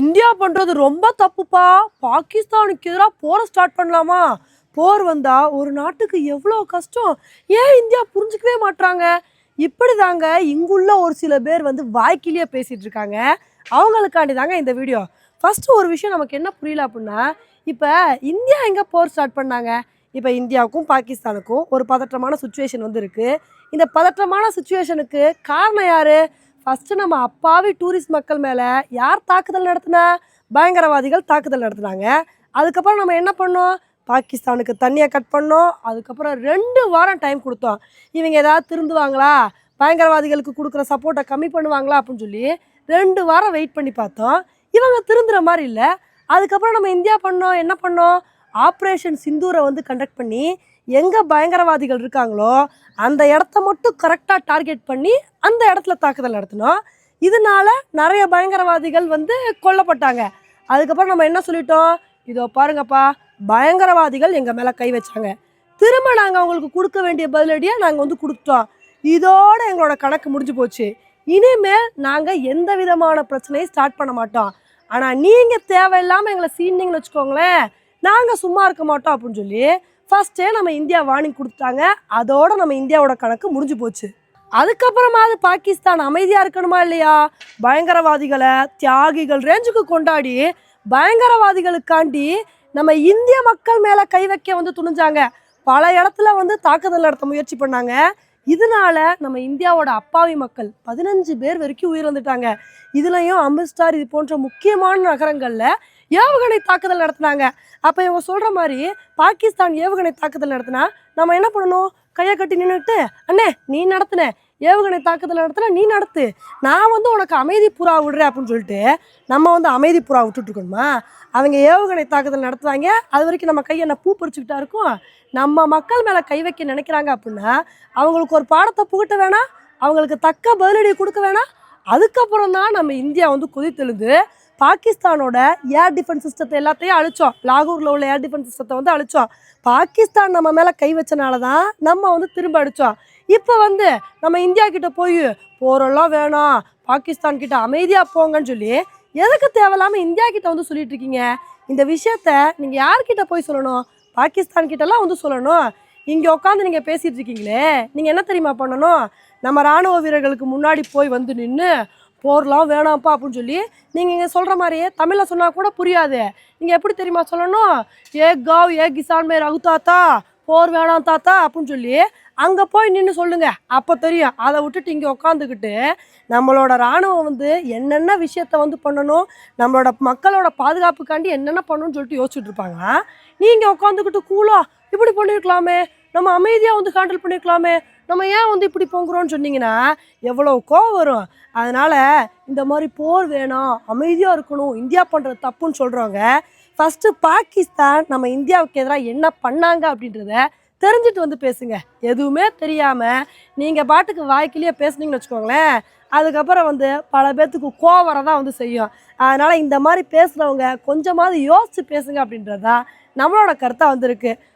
India பண்ணுறது ரொம்ப தப்புப்பா. பாகிஸ்தானுக்கு எதிராக போரை ஸ்டார்ட் பண்ணலாமா? போர் வந்தால் ஒரு நாட்டுக்கு எவ்வளோ கஷ்டம்? ஏன் இந்தியா புரிஞ்சுக்கவே மாட்றாங்க? இப்படி தாங்க இங்குள்ள ஒரு சில பேர் வந்து வாய்க்கிலேயே பேசிகிட்டு இருக்காங்க. அவங்களுக்காண்டி தாங்க இந்த வீடியோ. ஃபஸ்ட்டு ஒரு விஷயம் நமக்கு என்ன புரியல அப்படின்னா இப்போ இந்தியா எங்கே போர் ஸ்டார்ட் பண்ணாங்க? இப்போ இந்தியாவுக்கும் பாகிஸ்தானுக்கும் ஒரு பதற்றமான சுச்சுவேஷன் வந்து இருக்குது இந்த பதற்றமான சுச்சுவேஷனுக்கு காரணம் யார்? ஃபஸ்ட்டு நம்ம அப்பாவி டூரிஸ்ட் மக்கள் மேலே யார் தாக்குதல் நடத்தினா? பயங்கரவாதிகள் தாக்குதல் நடத்துனாங்க. அதுக்கப்புறம் நம்ம என்ன பண்ணோம்? பாகிஸ்தானுக்கு தண்ணியை கட் பண்ணோம். அதுக்கப்புறம் ரெண்டு வாரம் டைம் கொடுத்தோம். இவங்க ஏதாவது திருந்துவாங்களா? பயங்கரவாதிகளுக்கு கொடுக்குற சப்போர்ட்டை கம்மி பண்ணுவாங்களா? அப்படின்னு சொல்லி ரெண்டு வாரம் வெயிட் பண்ணி பார்த்தோம். இவங்க திருந்துற மாதிரி இல்லை. அதுக்கப்புறம் நம்ம இந்தியா பண்ணோம். என்ன பண்ணோம்? ஆப்ரேஷன் சிந்தூரை வந்து கண்டக்ட் பண்ணி எங்கே பயங்கரவாதிகள் இருக்காங்களோ அந்த இடத்த மட்டும் கரெக்டாக டார்கெட் பண்ணி அந்த இடத்துல தாக்குதல் நடத்தினோம். இதனால நிறைய பயங்கரவாதிகள் வந்து கொல்லப்பட்டாங்க. அதுக்கப்புறம் நம்ம என்ன சொல்லிட்டோம்? இதோ பாருங்கப்பா பயங்கரவாதிகள் எங்கள் மேலே கை வச்சாங்க. திரும்ப நாங்கள் அவங்களுக்கு கொடுக்க வேண்டிய பதிலடியை நாங்கள் வந்து கொடுத்துட்டோம். இதோட எங்களோட கணக்கு முடிஞ்சு போச்சு. இனிமேல் நாங்கள் எந்த விதமான பிரச்சனையும் ஸ்டார்ட் பண்ண மாட்டோம். ஆனால் நீங்கள் தேவையில்லாமல் எங்களை சீண்டிங்கன்னு வச்சுக்கோங்களேன் நாங்கள் சும்மா இருக்க மாட்டோம் அப்படின்னு சொல்லி ஃபஸ்ட்டே நம்ம இந்தியா வார்னிங் கொடுத்துட்டாங்க. அதோட நம்ம இந்தியாவோட கணக்கு முடிஞ்சு போச்சு. அதுக்கப்புறமாவது பாகிஸ்தான் அமைதியாக இருக்கணுமா இல்லையா? பயங்கரவாதிகளை தியாகிகள் ரேஞ்சுக்கு கொண்டாடி பயங்கரவாதிகளுக்காண்டி நம்ம இந்திய மக்கள் மேலே கை வைக்க வந்து துணிஞ்சாங்க. பல இடத்துல வந்து தாக்குதல் நடத்த முயற்சி பண்ணாங்க. இதனால நம்ம இந்தியாவோட அப்பாவி மக்கள் பதினஞ்சு பேர் வரைக்கும் உயிரிழந்துட்டாங்க. இதுலயும் அமிர்த்சர் இது போன்ற முக்கியமான நகரங்கள்ல ஏவுகணை தாக்குதல் நடத்தினாங்க. அப்ப இவங்க சொல்ற மாதிரி பாகிஸ்தான் ஏவுகணை தாக்குதல் நடத்தினா நம்ம என்ன பண்ணணும்? கையை கட்டி நின்றுட்டு அண்ணே நீ நடத்தின. ஏவுகணை தாக்குதல் நடத்தின நீ நடத்து. நான் வந்து உனக்கு அமைதி புறா விடுறேன் அப்படின்னு சொல்லிட்டு நம்ம வந்து அமைதி புறா விட்டுட்ருக்கணுமா அவங்க ஏவுகணை தாக்குதல் நடத்துவாங்க. அது வரைக்கும் நம்ம கையை என்ன பூ பறிச்சுக்கிட்டா இருக்கும்? நம்ம மக்கள் மேலே கை வைக்க நினைக்கிறாங்க அப்படின்னா அவங்களுக்கு ஒரு பாடத்தை புகட்ட வேணாம். அவங்களுக்கு தக்க பதிலடி கொடுக்க வேணாம். அதுக்கப்புறம் தான் நம்ம இந்தியா வந்து கொதித்தெழுந்து பாகிஸ்தானோட ஏர் டிஃபென்ஸ் சிஸ்டத்தை எல்லாத்தையும் அழிச்சோம். லாகூரில் உள்ள ஏர் டிஃபென்ஸ் சிஸ்டத்தை வந்து அழிச்சோம். பாகிஸ்தான் நம்ம மேலே கை வச்சனால தான் நம்ம வந்து திரும்ப அடித்தோம் இப்போ வந்து நம்ம இந்தியா கிட்ட போய் போரெல்லாம் வேணாம். பாகிஸ்தான் கிட்ட அமைதியாக போங்கன்னு சொல்லி எதுக்கு தேவையில்லாமல் இந்தியா கிட்ட வந்து சொல்லிட்டு இருக்கீங்க? இந்த விஷயத்த நீங்கள் யார்கிட்ட போய் சொல்லணும்? பாகிஸ்தான் கிட்டலாம் வந்து சொல்லணும். இங்கே உட்காந்து நீங்கள் பேசிகிட்டு இருக்கீங்களே. நீங்கள் என்ன தெரியுமா பண்ணணும்? நம்ம ராணுவ வீரர்களுக்கு முன்னாடி போய் வந்து நின்று போர்லாம் வேணாம்ப்பா அப்படின்னு சொல்லி நீங்கள் இங்கே சொல்கிற மாதிரியே தமிழில் சொன்னால் கூட புரியாது. நீங்கள் எப்படி தெரியுமா சொல்லணும்? ஏ காவ் ஏ கிசான் மே ரகு தாத்தா போர் வேணாம் தாத்தா அப்படின்னு சொல்லி அங்கே போய் நின்று சொல்லுங்கள் அப்போ தெரியும். அதை விட்டுட்டு இங்கே உட்காந்துக்கிட்டு நம்மளோட இராணுவம் வந்து என்னென்ன விஷயத்த வந்து பண்ணணும்? நம்மளோட மக்களோட பாதுகாப்புக்காண்டி என்னென்ன பண்ணணும்னு சொல்லிட்டு யோசிச்சுட்டு இருப்பாங்க. நீங்கள் உட்காந்துக்கிட்டு கூலா இப்படி பண்ணியிருக்கலாமே நம்ம அமைதியாக வந்து ஹேண்டில் பண்ணியிருக்கலாமே நம்ம ஏன் வந்து இப்படி போங்கிறோம்னு சொன்னீங்கன்னா எவ்வளோ கோவம் வரும். அதனால் இந்த மாதிரி போர் வேணும் அமைதியாக இருக்கணும் இந்தியா பண்ணுறது தப்புன்னு சொல்கிறவங்க ஃபஸ்ட்டு பாகிஸ்தான் நம்ம இந்தியாவுக்கு எதிராக என்ன பண்ணாங்க அப்படின்றத தெரிஞ்சுட்டு வந்து பேசுங்க. எதுவுமே தெரியாமல் நீங்கள் பாட்டுக்கு வாய்க்கிலேயே பேசுனீங்கன்னு வச்சுக்கோங்களேன் அதுக்கப்புறம் வந்து பல பேர்த்துக்கு கோவம் வரதான் வந்து செய்யும். அதனால் இந்த மாதிரி பேசுகிறவங்க கொஞ்சமாவது யோசித்து பேசுங்க அப்படின்றது தான் நம்மளோட கருத்தாக வந்திருக்கு.